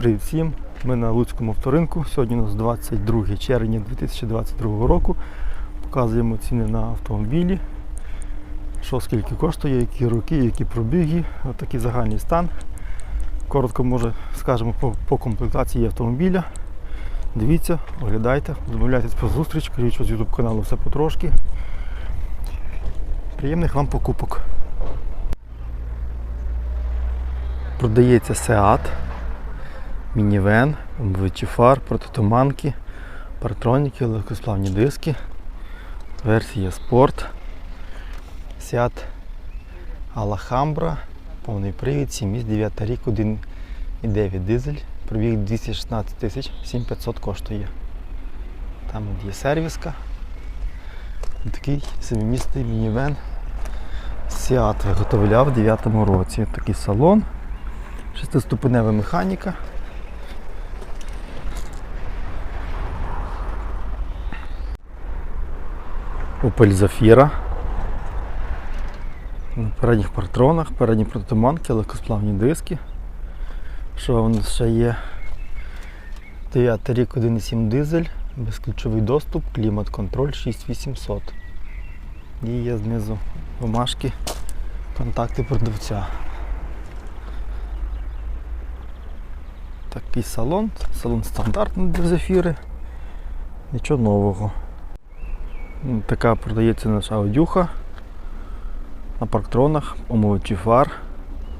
Привіт всім! Ми на Луцькому авторинку. Сьогодні у нас 22 червня 2022 року. Показуємо ціни на автомобілі. Що скільки коштує, які роки, які пробіги, отакий загальний стан. Коротко може скажемо по, по комплектації автомобіля. Дивіться, оглядайте, замовляйтесь про зустріч, кажіть, що з YouTube каналу все потрошки. Приємних вам покупок. Продається Seat, мінівен, омивачі фар, протитуманки, паратроніки, легкосплавні диски, версія спорт, Seat Alhambra, повний привід, 7 місць, 9 рік, 1,9 дизель, пробіг 216 тисяч, 7500 коштує. Там є сервіска. Такий семимісний мінівен. Seat виготовляв у 9 році. Такий салон. Шестиступенева механіка. Opel Zafira. На передніх партронах, передні протитуманки, легкосплавні диски. Що у нас ще є? 9 рік 1,7 дизель, безключовий доступ, клімат-контроль 6800. І є знизу бумажки, контакти продавця. Такий салон, салон стандартний для зефіри. Нічого нового. Така продається наша аудюха. На парктронах, омивачі фар,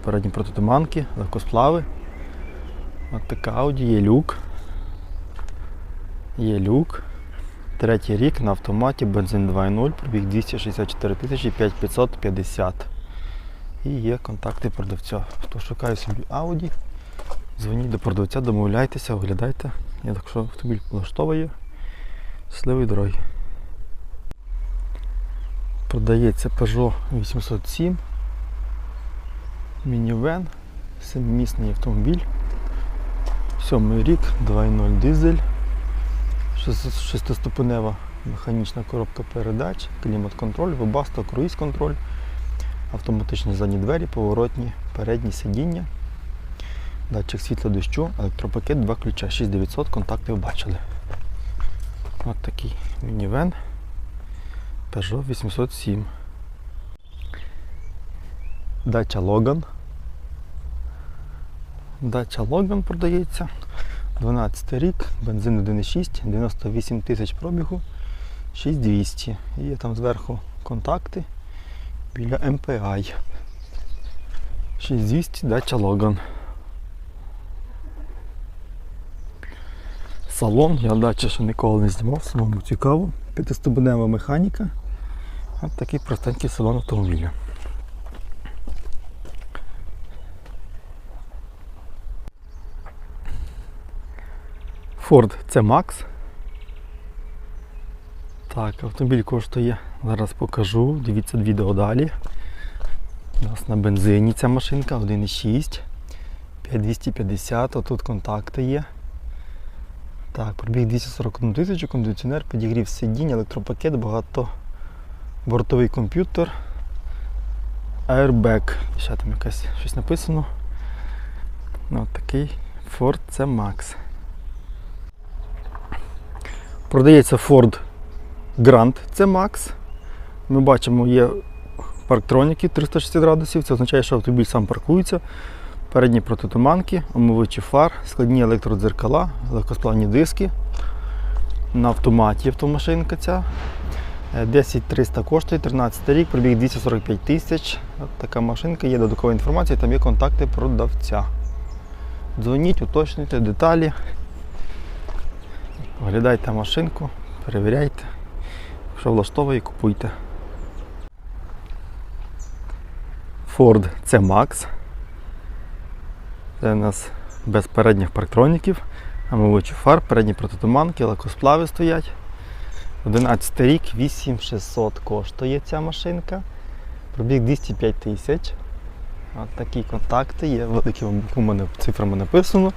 передні протитуманки, легкосплави. От така Audi є люк. Є люк. Третій рік на автоматі, бензин 2.0, пробіг 264 тисячі 5550. І є контакти продавця. Хто шукає собі Audi, дзвоніть до продавця, домовляйтеся, оглядайте. Якщо автомобіль влаштовує, щасливої дороги. Продається Peugeot 807. Мінівен, семимісний автомобіль. Сьомий рік, 2.0 дизель, шести- шестиступенева механічна коробка передач, клімат-контроль, вебасто, круїз-контроль, автоматичні задні двері, поворотні, передні сидіння, датчик світла дощу, електропакет, два ключа, 6900, контакти бачили. От такий мінівен. Peugeot 807. Дача Логан. Дача Логан продається. 12 рік, бензин 1,6, 98 тисяч пробігу, 6200. І є там зверху контакти біля MPI. 6200 дача Логан. Салон, я дача ще ніколи не знімав, самому цікаво. П'ятиступенева механіка. Ось такий простенький салон автомобіля. Ford C Max. Так, автомобіль коштує, зараз покажу, дивіться відео далі. У нас на бензині ця машинка 1,6, 5250, тут контакти є. Так, пробіг 241 тисячу, кондиціонер, підігрів сидінь, електропакет, багато бортовий комп'ютер, airbag. Ще там якесь щось написано. Ну, такий Ford C Max. Продається Ford Grand C Max. Ми бачимо, є парктроніки 360 градусів. Це означає, що автомобіль сам паркується. Передні протитуманки, омивачі фар, складні електродзеркала, легкосплавні диски. На автоматі автомашинка ця. Е, 10300 коштує, 13 рік, пробіг 245 тисяч. Така машинка, є додаткова інформація, там є контакти продавця. Дзвоніть, уточнюйте деталі. Оглядайте машинку, перевіряйте. Якщо влаштовує, купуйте. Ford C Max. Це у нас без передніх парктроніків, омивачі фар, передні протитуманки, лакосплави стоять. 11 рік, 8600 коштує ця машинка. Пробіг 205 тисяч. От такі контакти є, великими буквами цифрами написано.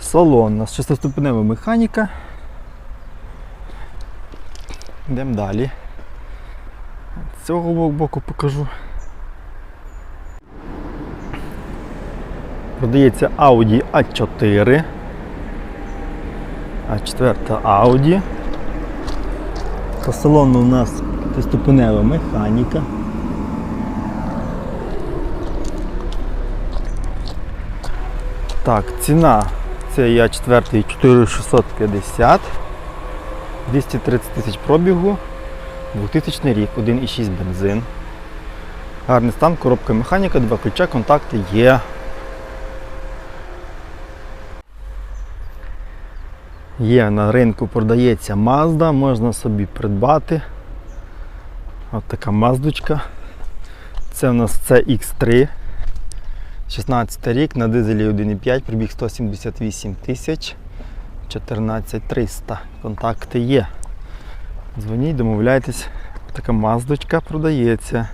Салон у нас шестиступенева механіка. Йдемо далі. З цього боку покажу. Продається Audi A4. А4 Audi. По салону у нас п'ятиступенева механіка. Так, ціна це я 4 4650. 230 тисяч пробігу. 2000 рік, 1,6 бензин. Гарний стан, коробка механіка, два ключа, контакти є. Є на ринку продається Mazda, можна собі придбати. От така маздочка. Це у нас CX3. 16 рік на дизелі 1,5, пробіг 178 тисяч 14300. Контакти є. Дзвоніть, домовляйтесь, така маздочка продається.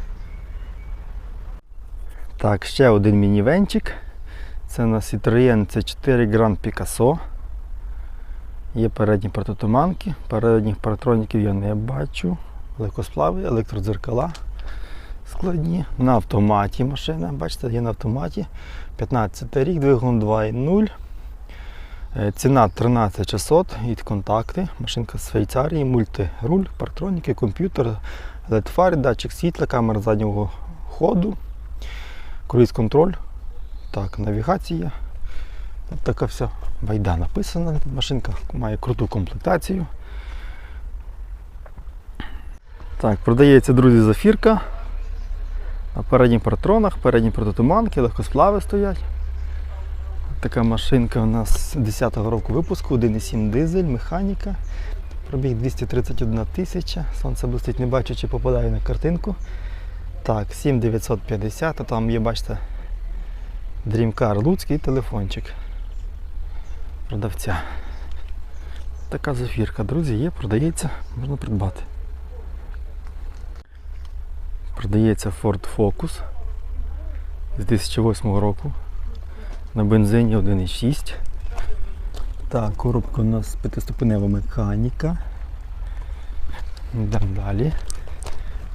Так, ще один мінівенчик. Це у нас Citroën C4 Grand Picasso. Є передні прототуманки, передніх паратроніків я не бачу. Легкосплави, електродзеркала складні. На автоматі машина, бачите, є на автоматі. 15 рік, двигун 2.0. Е, Ціна 13600 від контакти. Машинка з Швейцарії, мультируль, парктроніки, комп'ютер, LED-фари, датчик світла, камера заднього ходу, круїз-контроль, так, навігація. Така вся байда написана. Машинка має круту комплектацію. Так, продається, друзі, зафірка. На передніх партронах, передні прототуманки, легкосплави стоять. Така машинка у нас 10-го року випуску, 1,7 дизель, механіка. Пробіг 231 тисяча. Сонце блистить, не бачу, чи попадає на картинку. Так, 7950, а там є, бачите, Dreamcar Луцький телефончик продавця. Така зафірка, друзі, є, продається, можна придбати. Продається Ford Focus з 2008 року. На бензині 1,6. Так, коробка у нас п'ятиступенева механіка. Йдемо далі.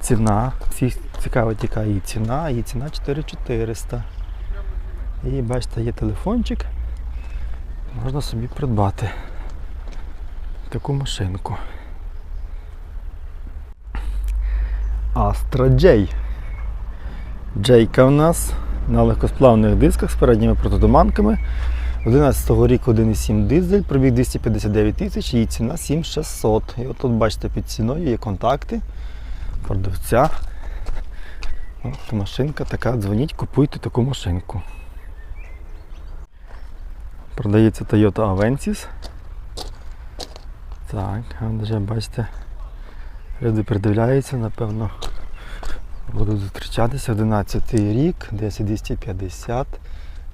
Ціна. Всіх цікавить, яка її ціна. Її ціна 4400. І бачите, є телефончик. Можна собі придбати таку машинку. Astra J. Джейка в нас на легкосплавних дисках з передніми прототуманками. 11-го ріку 1,7 дизель, пробіг 259 тисяч, її ціна 7600. І от тут бачите під ціною є контакти продавця. От машинка така, дзвоніть, купуйте таку машинку. Продається Toyota Avensis. Так, вже бачите, люди придивляються, напевно, будуть зустрічатися. 11 рік, 10250.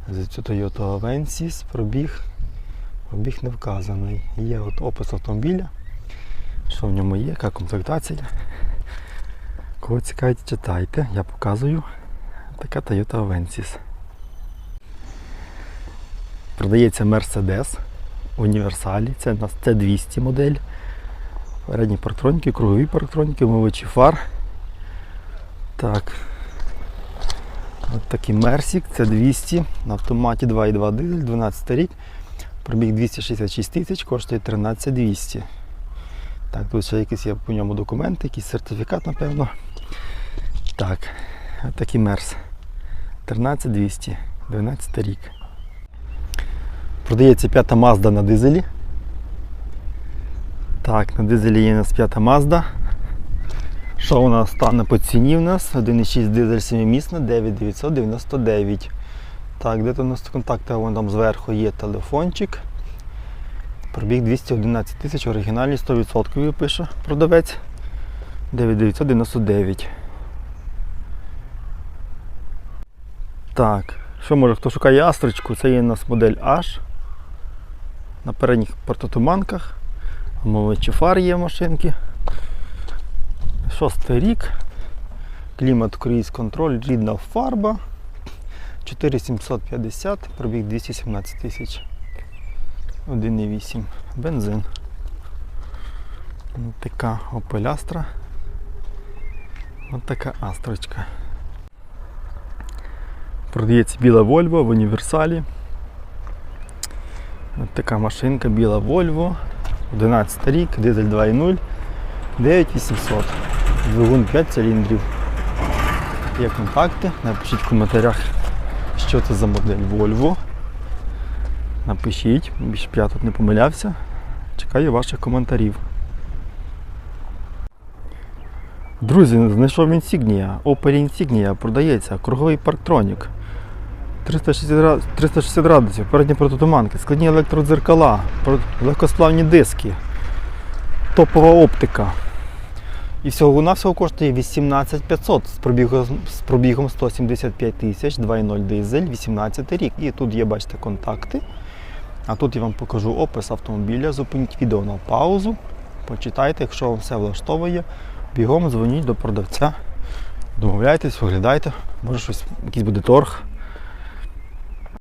За цю Toyota Avensis пробіг, пробіг не вказаний. Є от опис автомобіля, що в ньому є, яка комплектація. Кого цікавить, читайте, я показую. Така Toyota Avensis. Продається Mercedes універсалі. Це нас Т200 модель. Передні парктроніки, кругові парктроніки, вмивачі фар. Так. От такий Мерсік, це 200 на автоматі 2,2 дизель, 12 рік. Пробіг 266 тисяч, коштує 13200. Так, тут ще якісь є по ньому документи, якийсь сертифікат, напевно. Так, от такий Мерс. 13200, 12 рік. Продається п'ята Mazda на дизелі. Так, на дизелі є у нас п'ята Mazda. Що у нас стане по ціні у нас? 1,6 дизель 7-місна, 9999. Так, де тут у нас контакти? Вон там зверху є телефончик. Пробіг 211 тисяч, оригінальний 100% пише продавець. 9999. Так, що може, хто шукає астрочку, це є у нас модель H. На передніх портотуманках. Омовичі фар є машинки. Шостий рік. Клімат круїз контроль, рідна фарба. 4750, пробіг 217 тисяч. 1,8. Бензин. Така Opel Astra. Ось така астрочка. Продається біла Volvo в універсалі. От така машинка біла Volvo. 11 рік, дизель 2.0, 9800. Двигун 5 циліндрів. Є контакти. Напишіть в коментарях, що це за модель Volvo. Напишіть, більше б я тут не помилявся. Чекаю ваших коментарів. Друзі, знайшов Insignia. Opel Insignia продається. Круговий парктронік. 360 360 градусів, передні протитуманки, складні електродзеркала, легкосплавні диски, топова оптика. І всього на всього коштує 18 500 з пробігом, з пробігом 175 тисяч, 2.0 дизель, 18 рік. І тут є, бачите, контакти. А тут я вам покажу опис автомобіля. Зупиніть відео на паузу. Почитайте, якщо вам все влаштовує, бігом дзвоніть до продавця. Домовляйтесь, виглядайте, може щось, якийсь буде торг.